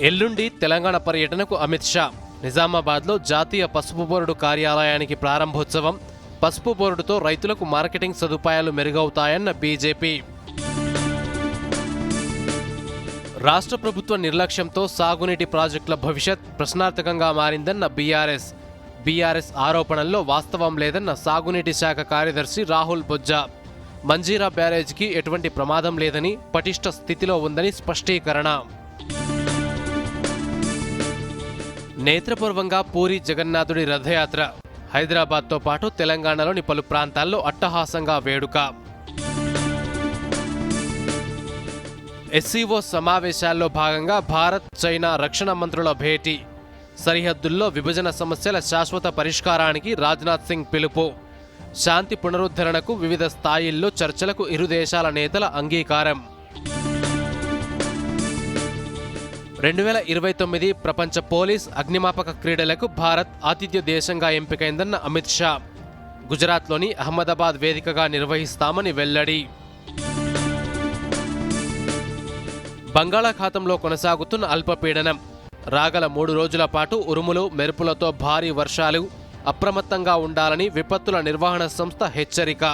ఎల్లుండి తెలంగాణ పర్యటనకు అమిత్ షా. నిజామాబాద్లో జాతీయ పసుపు బోర్డు కార్యాలయానికి ప్రారంభోత్సవం. పసుపు బోర్డుతో రైతులకు మార్కెటింగ్ సదుపాయాలు మెరుగవుతాయన్న బీజేపీ. రాష్ట్ర ప్రభుత్వ నిర్లక్ష్యంతో సాగునీటి ప్రాజెక్టుల భవిష్యత్ ప్రశ్నార్థకంగా మారిందన్న బీఆర్ఎస్. బీఆర్ఎస్ ఆరోపణల్లో వాస్తవం లేదన్న సాగునీటి శాఖ కార్యదర్శి రాహుల్ బొజ్జా. మంజీరా బ్యారేజ్కి ఎటువంటి ప్రమాదం లేదని పటిష్ట స్థితిలో ఉందని స్పష్టీకరణ. నేత్రపూర్వంగా పూరి జగన్నాథుడి రథయాత్ర. హైదరాబాద్తో పాటు తెలంగాణలోని పలు ప్రాంతాల్లో అట్టహాసంగా వేడుక. ఎస్సీఓ సమావేశాల్లో భాగంగా భారత్ చైనా రక్షణ మంత్రుల భేటీ. సరిహద్దుల్లో విభజన సమస్యల శాశ్వత పరిష్కారానికి రాజ్నాథ్ సింగ్ పిలుపు. శాంతి పునరుద్ధరణకు వివిధ స్థాయిల్లో చర్చలకు ఇరు దేశాల నేతల అంగీకారం. రెండు వేల ఇరవై తొమ్మిది ప్రపంచ పోలీస్ అగ్నిమాపక క్రీడలకు భారత్ ఆతిథ్య దేశంగా ఎంపికైందన్న అమిత్ షా. గుజరాత్లోని అహ్మదాబాద్ వేదికగా నిర్వహిస్తామని వెల్లడి. బంగాళాఖాతంలో కొనసాగుతున్న అల్పపీడనం. రాగల మూడు రోజుల పాటు ఉరుములు మెరుపులతో భారీ వర్షాలు అప్రమత్తంగా ఉండాలని విపత్తుల నిర్వహణ సంస్థ హెచ్చరిక.